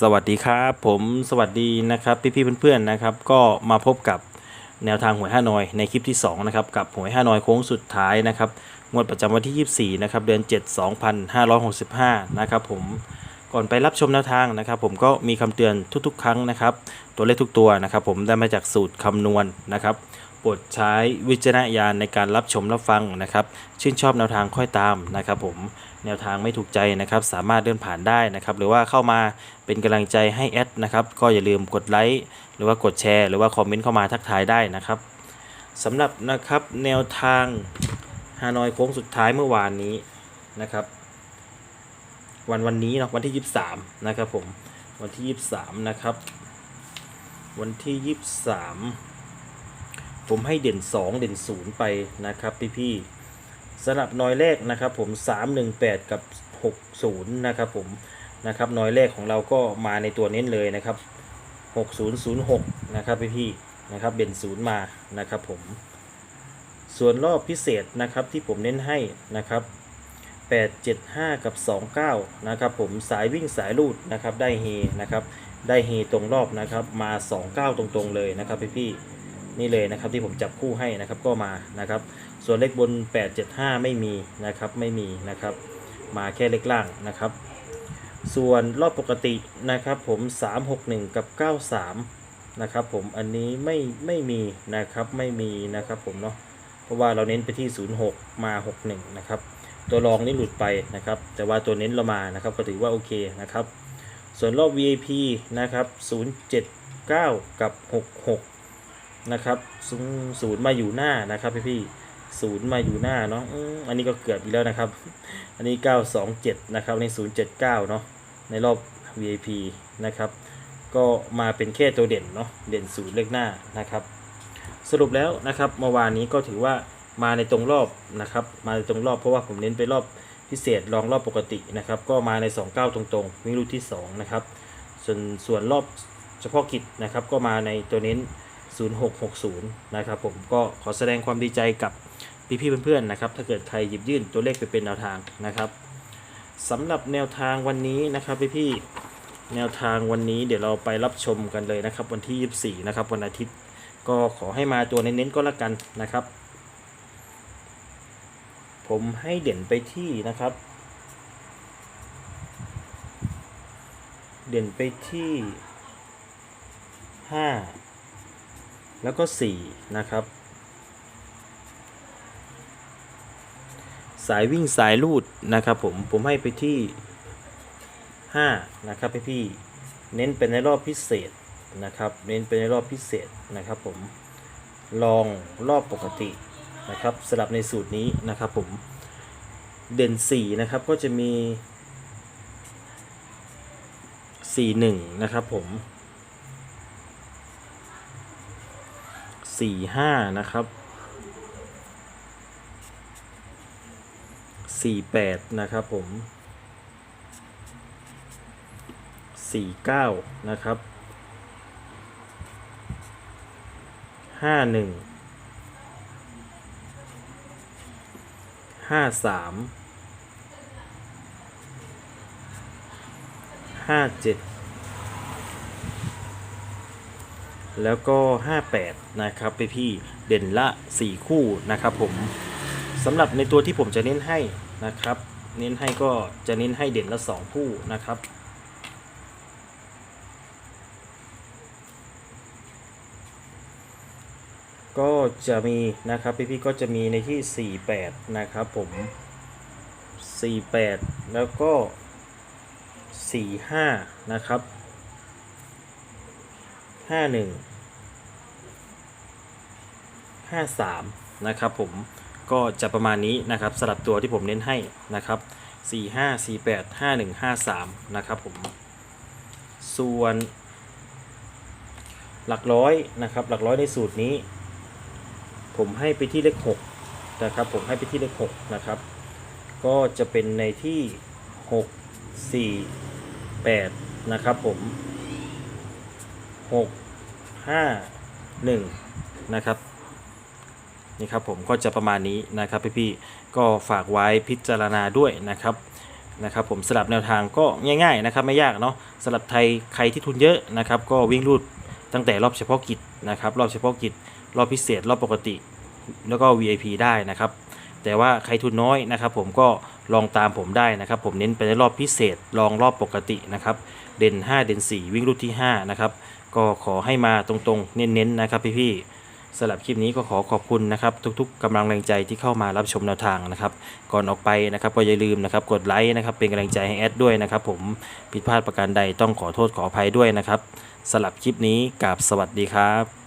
สวัสดีครับผมสวัสดีนะครับพี่ๆเพื่อนๆนะครับ ก็มาพบกับแนวทางหวยห้านอยในคลิปที่2นะครับกับหวยห้านอยโค้งสุดท้ายนะครับงวดประจำวันที่ 24นะครับเดือน 7 2565นะครับผม ก่อนไปรับชมแนวทางนะครับ ผมก็มีคำเตือนทุกๆ ครั้งนะครับ ตัวเลขทุกตัวนะครับ ผมได้มาจากสูตรคำนวณนะครับโปรดใช้วิจารณญาณในการรับชมรับฟังนะครับ ชื่นชอบแนวทางค่อยตามนะครับ ผมแนวทางไม่ถูกใจนะครับ สามารถเลื่อนผ่านได้นะครับ หรือว่าเข้ามาเป็นกำลังใจให้แอดนะครับ ก็อย่าลืมกดไลค์หรือว่ากดแชร์ หรือว่าคอมเมนต์เข้ามาทักทายได้นะครับสำหรับนะครับแนวทางฮานอยโค้งสุดท้ายเมื่อวานนี้นะครับ วันวันนี้เนาะวันที่ 23 นะครับผม วันที่ 23 นะครับ วันที่ 23 ผมให้เด่น 2 เด่น 0 ไปนะครับพี่ๆสำหรับน้อยเลขนะครับผม 318 กับ 60 นะครับผมนะครับน้อยเลขของเราก็มาในตัวเน้นเลยนะครับ 6006 นะครับพี่ๆนะครับเด่น 0 มานะครับผมส่วนรอบพิเศษนะครับที่ผมเน้นให้นะครับ 875 กับ 29 นะครับผมสายวิ่งสายลูดนะครับได้เฮนะครับได้เฮตรงรอบนะครับมา 29 ตรงๆเลยนะครับพี่ๆนี่เลยนะครับที่ผมจับคู่ให้นะครับก็มานะครับส่วนเลขบน 875 ไม่มีนะครับไม่มีนะครับมาแค่เลขล่างนะครับ ส่วนรอบปกตินะครับผม 361 กับ 93 นะครับผมอันนี้ไม่ไม่มีนะครับไม่มีนะครับผมเนาะเพราะว่าเราเน้นไปที่ 06 มา 61 นะครับ ตัวรองนี่หลุดไปนะครับ แต่ว่าตัวเน้นเรามานะครับ ก็ถือว่าโอเคนะครับ ส่วนรอบ VIP นะครับ079 กับ 66 นะครับศูนย์มาอยู่หน้านะครับพี่พี่ๆศูนย์มาอยู่หน้าเนาะอันนี้ก็เกือบอีกแล้วนะครับ อันนี้ 927 นะครับใน079 เนาะในรอบ VIP นะครับ ก็มาเป็นแค่ตัวเด่นเนาะเด่นศูนย์เลขหน้านะครับ สรุปแล้วนะครับเมื่อวานนี้ก็ถือว่า มาในตรงรอบนะครับ มาในตรงรอบเพราะว่าผมเน้นไปรอบพิเศษรองรอบปกตินะครับ ก็มาใน 29 ตรงๆวิ่งรูปที่ 2 นะครับ ส่วนส่วนรอบเฉพาะกิจนะครับ ก็มาในตัวเน้น 0660 นะครับ ผมก็ขอแสดงความดีใจกับพี่ๆเพื่อนๆนะครับ ถ้าเกิดใครหยิบยื่นตัวเลขไปเป็นแนวทางนะครับสำหรับแนวทางวันนี้นะครับพี่ๆแนวทางวันนี้เดี๋ยวเราไปรับชมกันเลยนะครับ วันที่ 24 นะครับวันอาทิตย์ ก็ขอให้มาตัวเน้นๆก็แล้วกันนะครับ ผมให้เด่นไปที่นะครับ เด่นไปที่ 5 แล้วก็ 4 นะครับ สายวิ่งสายลูดนะครับผม ผมให้ไปที่ 5 นะครับพี่พี่เน้นเป็นในรอบพิเศษนะครับ เน้นเป็นในรอบพิเศษนะครับผม ลองรอบปกติ นะครับสลับในสูตรนี้นะครับผมเด่น4นะครับก็จะมี 41 นะครับผม45 นะครับ 48 นะครับผม 49 นะครับ 51 ห้าสามห้าเจ็ดแล้วก็ห้าแปดนะครับไปพี่เด่นละสี่คู่นะครับผมสำหรับในตัวที่ผมจะเน้นให้นะครับ เน้นให้ก็จะเน้นให้เด่นละสองคู่นะครับ ก็จะมีนะครับพี่ๆก็จะมีในที่ 48 นะครับผม 48 แล้วก็ 45 นะครับ 51 53 นะครับผมก็จะประมาณนี้นะครับสำหรับตัวที่ผมเน้นให้นะครับ 45 48 51 53 นะครับผม ส่วนหลักร้อยนะครับ หลักร้อยในสูตรนี้ ผมให้ไปที่เลข6นะครับผมให้ไปที่เลข6นะครับก็จะเป็นในที่ 6 4 8นะครับผม 6 5 1นะครับนี่ครับผมก็จะประมาณนี้นะครับพี่ๆก็ฝากไว้พิจารณาด้วยนะครับนะครับผมสลับแนวทางก็ง่ายๆนะครับไม่ยากเนาะสลับไทยใครที่ทุนเยอะนะครับ ก็วิ่งรูดตั้งแต่รอบเฉพาะกิจนะครับ รอบเฉพาะกิจ รอบพิเศษ รอบปกติ แล้วก็ VIP ได้นะครับ แต่ว่าใครทุนน้อยนะครับ ผมก็ลองตามผมได้นะครับ ผมเน้นไปในรอบพิเศษลองรอบปกตินะครับ เด่น 5 เด่น 4 วิ่งรูดที่ 5 นะครับ ก็ขอให้มาตรงๆ เน้นๆนะครับพี่ๆสำหรับคลิปนี้ก็ขอขอบคุณนะครับ ทุกๆกำลังแรงใจที่เข้ามารับชมแนวทางนะครับ ก่อนออกไปนะครับก็อย่าลืมนะครับ กดไลค์นะครับเป็นกำลังใจให้แอดด้วยนะครับ ผมผิดพลาดประการใดต้องขอโทษขออภัยด้วยนะครับสำหรับคลิปนี้กราบสวัสดีครับ